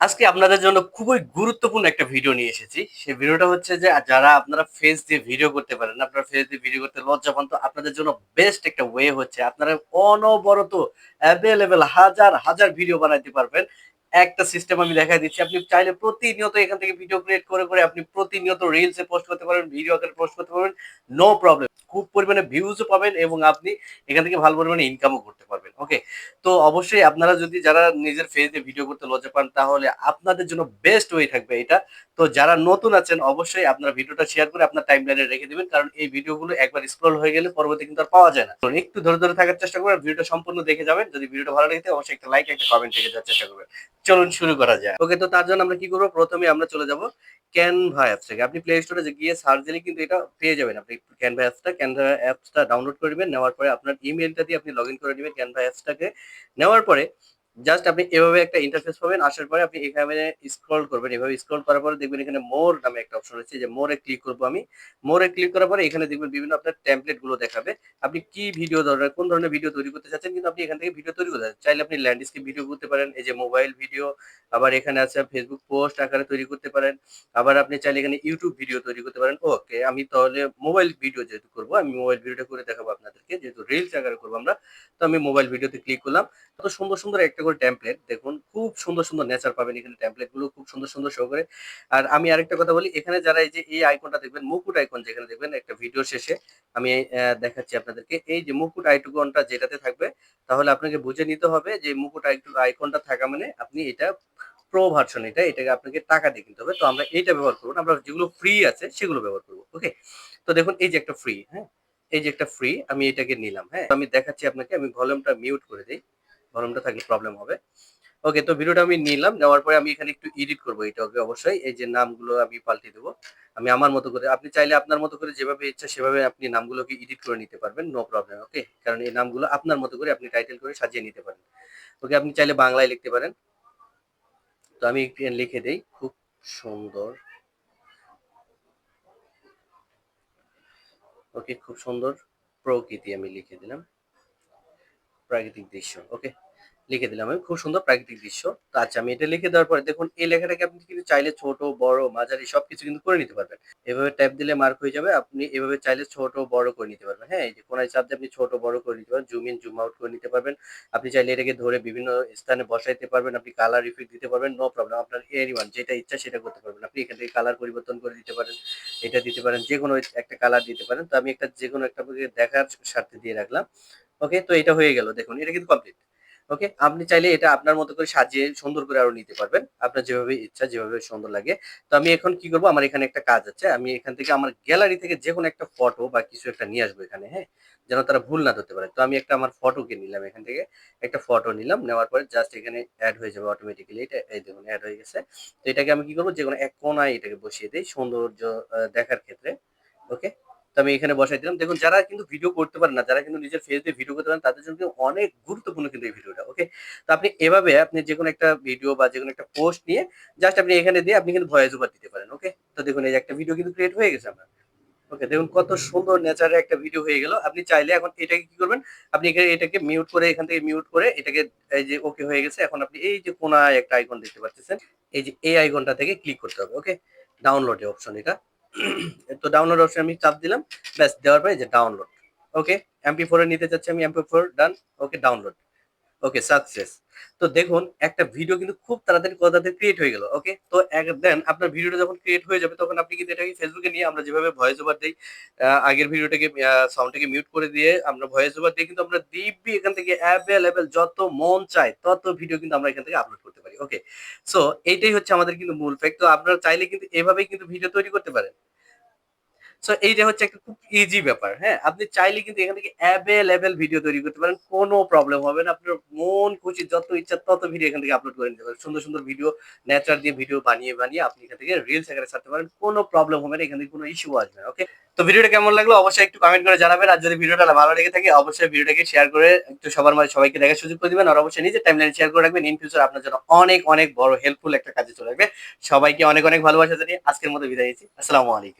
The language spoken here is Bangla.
আজকে আপনাদের জন্য খুবই গুরুত্বপূর্ণ একটা ভিডিও নিয়ে এসেছি। সেই ভিডিওটা হচ্ছে যে যারা আপনারা ফেস দিয়ে ভিডিও করতে পারেন, আপনারা ফেস দিয়ে ভিডিও করতে লজ্জা পান, তো আপনাদের জন্য বেস্ট একটা ওয়ে হচ্ছে, আপনারা অনবরত অ্যাভেলেবেল হাজার হাজার ভিডিও বানাইতে পারবেন। একটা সিস্টেম আমি দেখাই দিচ্ছি। আপনি চাইলে প্রতিনিয়ত এখান থেকে ভিডিও ক্রিয়েট করে করে আপনি প্রতিনিয়ত রিলসে পোস্ট করতে পারবেন ভিডিও আকারে পোস্ট করতে পারবেন নো প্রবলেম খুব পরিমাণে ভিউজও পাবেন এবং আপনি এখান থেকে ভালো পরিমাণে ইনকামও করতে পারবেন ওকে তো অবশ্যই আপনারা যদি যারা নিজের ফেসে ভিডিও করতে লজ্জা পান, তাহলে আপনাদের জন্য বেস্ট ওয়ে থাকবে এটা। তো যারা নতুন আছেন, অবশ্যই আপনার ভিডিওটা শেয়ার করে আপনার টাইম লাইনে রেখে দিবেন, কারণ এই ভিডিওগুলো একবার স্ক্রল হয়ে গেলে পরবর্তী কিন্তু আর পাওয়া যায় না। একটু ধরে ধরে থাকার চেষ্টা করবেন, ভিডিওটা সম্পূর্ণ দেখে যাবেন। যদি ভিডিওটা ভালো লেগে অবশ্যই একটা লাইক একটা কমেন্ট রেখে যাওয়ার চেষ্টা করবেন। চলুন শুরু করা যায়। ওকে তো তার জন্য আমরা কি করব? প্রথমে আমরা চলে যাব ক্যানভা অ্যাপস থেকে। আপনি প্লে স্টোরে গিয়ে সার্চ দিলে কিন্তু এটা পেয়ে যাবেন আপনি ক্যানভা অ্যাপসটা ক্যানভা অ্যাপসটা ডাউনলোড করে নেবেন। নেওয়ার পরে আপনার ইমেলটা দিয়ে আপনি লগ ইন করে নেবেন ক্যানভা অ্যাপসটাকে নেওয়ার পরে জাস্ট আপনি এভাবে একটা ইন্টারফেস পাবেন, আসার পরে আপনি এখানে স্ক্রল করবেন। এভাবে স্ক্রল করার পরে দেখবেন এখানে মোর নামে একটা অপশন রয়েছে যে মোরে ক্লিক করব আমি। মোরে ক্লিক করার পরে এখানে দেখবেন বিভিন্ন আপনার টেমপ্লেটগুলো দেখাবে। আপনি কি ভিডিও ধরনের কোন ধরনের ভিডিও তৈরি করতে চাচ্ছেন কিন্তু আপনি এখান থেকে ভিডিও তৈরি করতে চাইলে আপনি ল্যান্ডস্কেপ ভিডিও করতে পারেন, এই যে মোবাইল ভিডিও আবার এখানে আছে ফেসবুক পোস্ট আকারে তৈরি করতে পারেন। আবার আপনি চাইলে এখানে ইউটিউব ভিডিও তৈরি করতে পারেন। ওকে আমি তাহলে মোবাইল ভিডিও যেহেতু করব, আমি মোবাইল ভিডিওটা করে দেখাবো আপনাদেরকে। যেহেতু রিলস আকারে করব আমরা, তো আমি মোবাইল ভিডিওতে ক্লিক করলাম। কত সুন্দর সুন্দর একটা করে টেমপ্লেট দেখুন, খুব সুন্দর সুন্দর নেচার পাবেন এখানে টেমপ্লেটগুলো, খুব সুন্দর সুন্দর শো করে। আর আমি আরেকটা কথা বলি, এখানে যারা এই যে এই আইকনটা দেখবেন, মুকুট আইকন যেখানে দেখবেন, একটা ভিডিও শেষে আমি দেখাচ্ছি আপনাদেরকে। এই যে মুকুট আইকনটা যেটাতে থাকবে, তাহলে আপনাকে বুঝে নিতে হবে যে মুকুট আইকনটা থাকা মানে আপনি এটা প্রো ভার্সন এটা এটাকে আপনাকে টাকা দিয়ে কিনতে হবে। তো আমরা এইটা ব্যবহার করব আমরা যেগুলো ফ্রি আছে, সেগুলো ব্যবহার করব ওকে তো দেখুন, এই যে একটা ফ্রি হ্যাঁ? এই যে একটা ফ্রি আমি এটাকে নিলাম হ্যাঁ? আমি দেখাচ্ছি আপনাকে, আমি ভলিউমটা মিউট করে দিই। ভলিউমটা থাকলে প্রবলেম হবে। ওকে তো ভিডিওটা আমি নিলাম, নেওয়ার পরে আমি এখানে একটু এডিট করব এটাকে অবশ্যই। এই যে নামগুলো আমি পাল্টে দেবো। আমি আমার মতো করে, আপনি চাইলে আপনার মতো করে যেভাবে ইচ্ছা সেভাবে আপনি নামগুলোকে এডিট করে নিতে পারবেন নো প্রবলেম ওকে কারণ এই নামগুলো আপনার মতো করে আপনি টাইটেল করে সাজিয়ে নিতে পারেন। ওকে আপনি চাইলে বাংলায় লিখতে পারেন। তো আমি লিখে দেই, খুব সুন্দর। ওকে খুব সুন্দর প্রকৃতি আমি লিখে দিলাম। প্রাকৃতিক দৃশ্য ওকে লিখে দিলাম আমি, খুব সুন্দর প্রাকৃতিক দৃশ্য। তো আচ্ছা আমি এটা লিখে দেওয়ার পরে দেখুন, এই লেখাটাকে আপনি কিন্তু চাইলে ছোট, বড়, মাঝারি সবকিছু কিন্তু করে নিতে পারবেন। এভাবে ট্যাপ দিলে মার্ক হয়ে যাবে, আপনি এভাবে চাইলে ছোট, বড় করে নিতে পারবেন হ্যাঁ? এই যে কোনায় চাপ দিয়ে আপনি ছোট, বড় করে নিতে পারবেন জুম ইন জুম আউট করে নিতে পারবেন। আপনি চাইলে এটাকে ধরে বিভিন্ন স্থানে বসাইতে পারবেন, আপনি কালার ইফেক্ট দিতে পারবেন নো প্রবলেম আপনার এরিওয়ান যেটা ইচ্ছা সেটা করতে পারবেন। আপনি এখান থেকে কালার পরিবর্তন করে দিতে পারেন, এটা দিতে পারেন যে কোনো একটা কালার দিতে পারেন। তো আমি একটা যে কোনো একটা দেখার স্বার্থে দিয়ে রাখলাম। ওকে তো এটা হয়ে গেল, দেখুন, এটা কিন্তু কমপ্লিট ওকে আপনি চাইলে এটা আপনার মতো করে সাজিয়ে সুন্দর করে আরও নিতে পারবেন। আপনার যেভাবে ইচ্ছা, যেভাবে সুন্দর লাগে। তো আমি এখন কি করব? আমার এখানে একটা কাজ আছে। আমি এখান থেকে আমার গ্যালারি থেকে যে কোনো একটা ফটো বা কিছু একটা নিয়ে আসব এখানে হ্যাঁ? যেন তারা ভুল না ধরতে পারে। তো আমি একটা আমার ফটোকে নিলাম এখান থেকে। একটা ফটো নিলাম, নেওয়ার পরে জাস্ট এখানে অ্যাড হয়ে যাবে অটোমেটিক্যালি এটা, এই দেখুন অ্যাড হয়ে গেছে। তো এটাকে আমি কি করব? যে কোনো এক কোনায় এটাকে বসিয়ে দিই সৌন্দর্য দেখার ক্ষেত্রে। ওকে তো আমি এখানে বসাই দিলাম। দেখুন, যারা কিন্তু ভিডিও করতে পারেন না, যারা কিন্তু নিজের ফেস দিয়ে ভিডিও করতে পারেন, তাদের জন্য অনেক গুরুত্বপূর্ণ কিন্তু এই ভিডিওটা ওকে তো আপনি এভাবে আপনি যে কোনো একটা ভিডিও বা যে কোনো একটা পোস্ট নিয়ে জাস্ট আপনি এখানে দিয়ে আপনি কিন্তু ভয়েস ওভার দিতে পারেন ওকে তো দেখুন, এই একটা ভিডিও কিন্তু ক্রিয়েট হয়ে গেছে আমার। ওকে দেখুন, কত সুন্দর নেচারে একটা ভিডিও হয়ে গেল। আপনি চাইলে এখন এটাকে কি করবেন? আপনি এখানে এটাকে মিউট করে, এখান থেকে মিউট করে এটাকে এই যে ওকে হয়ে গেছে। এখন আপনি এই যে কোনায় একটা আইকন দেখতে পাচ্ছেন। এই যে এই আইকনটা থেকে ক্লিক করতে হবে ওকে ডাউনলোডে অপশন এটা। তো ডাউনলোড অপশন আমি চাপ দিলাম, ব্যাস, দেওয়ার পরে যে ডাউনলোড ওকে এমপি ফোর নিতে চাচ্ছি আমি MP four done okay download okay success তো দেখুন, একটা ভিডিও কিন্তু খুব তাড়াতাড়ি কথাতে ক্রিয়েট হয়ে গেল ওকে তো এক দেন আপনার ভিডিওটা যখন ক্রিয়েট হয়ে যাবে, তখন আপনি কিন্তু এটাকে ফেসবুকে নিয়ে আমরা যেভাবে ভয়েস ওভার দিই আগের ভিডিওটাকে সাউন্ডটাকে মিউট করে দিয়ে আমরা ভয়েস ওভার দিয়ে কিন্তু আমরা দিব্যি এখান থেকে অ্যাভেলেবেল যত মন চায়, তত ভিডিও কিন্তু আমরা এখান থেকে আপলোড করতে পারি। ওকে সো এইটাই হচ্ছে আমাদের কিন্তু মূল ফ্যাক্ট তো আপনারা চাইলে কিন্তু এভাবেই কিন্তু ভিডিও তৈরি করতে পারেন। সো এইটা হচ্ছে একটা খুব ইজি ব্যাপার হ্যাঁ? আপনি চাইলে কিন্তু এখান থেকে অ্যাভেলেবেল ভিডিও তৈরি করতে পারেন, কোনো প্রবলেম হবে না। আপনার মন খুশি, যত ইচ্ছা তত ভিডিও এখান থেকে আপলোড করে নিতে পারেন। সুন্দর সুন্দর ভিডিও ন্যাচার দিয়ে ভিডিও বানিয়ে বানিয়ে আপনি এখান থেকে রিলস আকারে ছাড়তে পারেন, কোনো প্রবলেম হবে না, এখান থেকে কোনো ইস্যু আসবে ওকে তো ভিডিওটা কেমন লাগল অবশ্যই একটু কমেন্ট করে জানাবেন, আর যদি ভিডিওটা ভালো লেগে থাকে, অবশ্যই ভিডিওটাকে শেয়ার করে একটু সবার মাঝে সবাইকে দেখার সুযোগ করে দিবেন, আর অবশ্যই নিজের টাইমলাইন শেয়ার করে রাখবেন। ইন ফিউচার আপনার জন্য অনেক অনেক বড় হেল্পফুল একটা কাজে চলে আসবে। সবাইকে অনেক অনেক ভালোবাসা জানিয়ে আজকের মতো বিদায় নিচ্ছি। আসসালামু আলাইকুম।